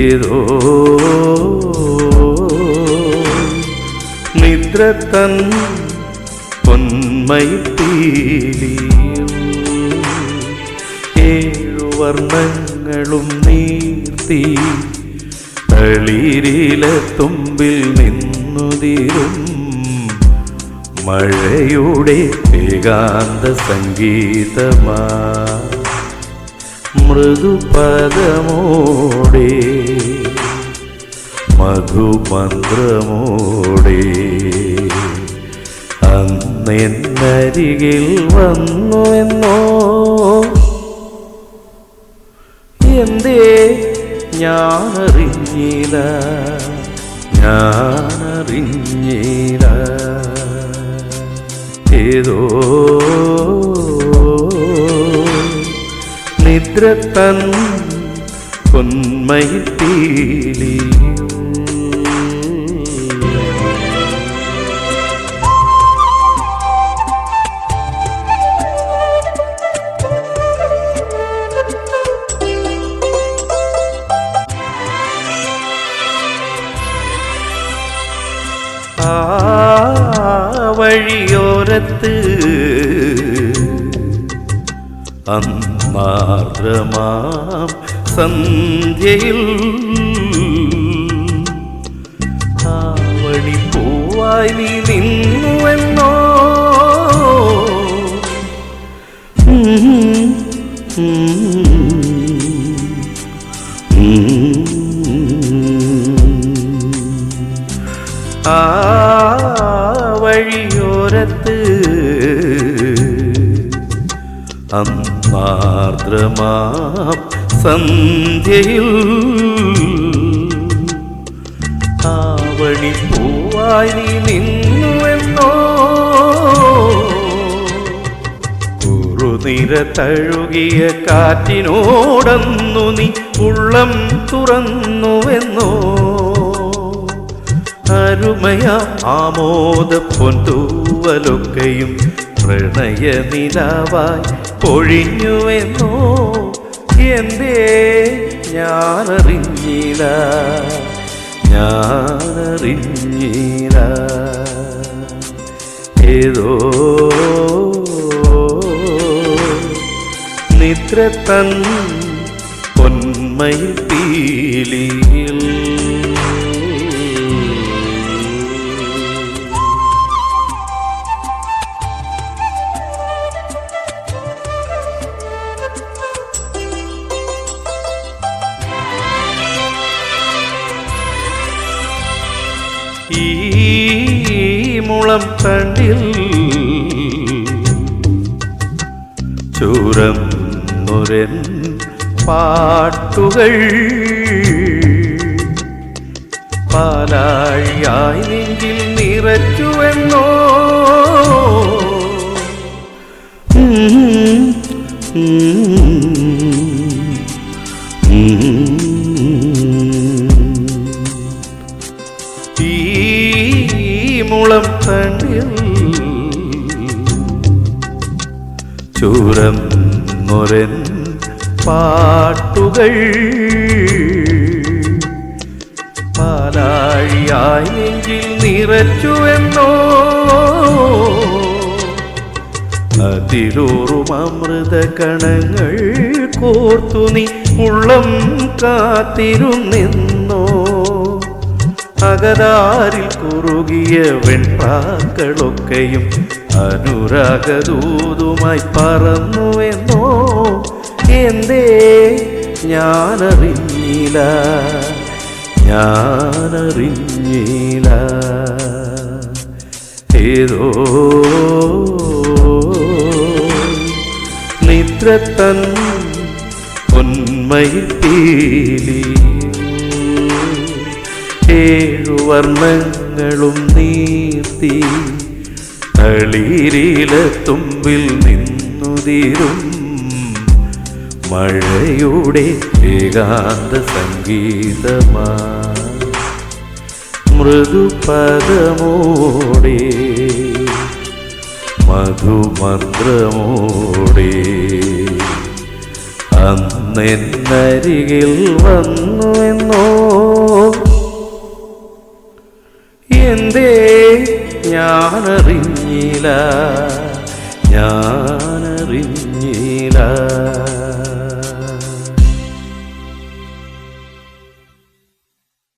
ഏതോ നിദ്ര തൻ പൊന്മയിത്തീലിയും ഏഴു വർണങ്ങളും നീർത്തി നിന്നുതിരും മഴയുടെ ഏകാന്ത സംഗീതമാ മൃദുപദമോടെ മധുമന്ത്രമോടെ. വന്നു എന്നോ എന്തേ ഞാനറിഞ്ഞില്ല ഞാനറിഞ്ഞില്ല. ഏതോ നിദ്ര തൻ പൊന്മയിത്തീലി ആ വഴിയോരത്ത് അന്നാർദ്രമാം സന്ധ്യയിൽ ആവണി പൂവായി നീ നിന്നുവെന്നോ. ആ വഴിയോരത്ത് അന്നാർദ്രമാം സന്ധ്യയിൽ. ആവണി പൂവായി നീ നിന്നുവെന്നോ? കുറുനിര തഴുകിയ കാറ്റിനോടന്നു നീ ഉള്ളം തുറന്നുവെന്നോ? അരുമയ ആമോദ പൊന്തൂവലൊക്കെയും പ്രണയ നിലാവായി പൊഴിഞ്ഞുവെന്നോ? എന്തേ ഞാനറിഞ്ഞില്ല ഞാനറിഞ്ഞില്ല. ഏതോ നിദ്ര തൻ പൊന്മയിൽ പീലിയിൽ ഈ മുളം തണ്ടിൽ ചൂരം മുരൻ പാട്ടുകൾ പാലാഴിയായി നെഞ്ചിൽ നിറച്ചുവെന്നോ? ഉം, മുളം തണ്ടിൽ ചൂരം മുരൻ പാട്ടുകൾ പാലാഴിയായി നെഞ്ചിൽ നിറച്ചുവെന്നോ അതിലൂറും അമൃത കണങ്ങൾ കോർത്തു നീ ഉള്ളം കാത്തിരുന്നെന്നോ? അകതാരിൽ കുറുകിയ വെൺപാക്കളൊക്കെയും അനുരാഗദൂതുമായി പറന്നുവെന്നോ? എന്തേ? ഞാനറിഞ്ഞില്ല. ഞാനറിഞ്ഞില്ല. ഏതോ നിദ്രത്തൻ തൻ പൊന്മയിൽ പീലി ഏഴു വർണങ്ങളും നീർത്തി തുമ്പിൽ നിന്നുതിരും. മഴയുടെ ഏകാന്ത സംഗീതമാ. മൃദുപദമോടെ മധുമന്ത്രമോടെ അന്നെന്നരികിൽ വന്നുവെന്നോ എന്തേ ഞാനറിഞ്ഞില്ല ഞാനറിഞ്ഞില്ല.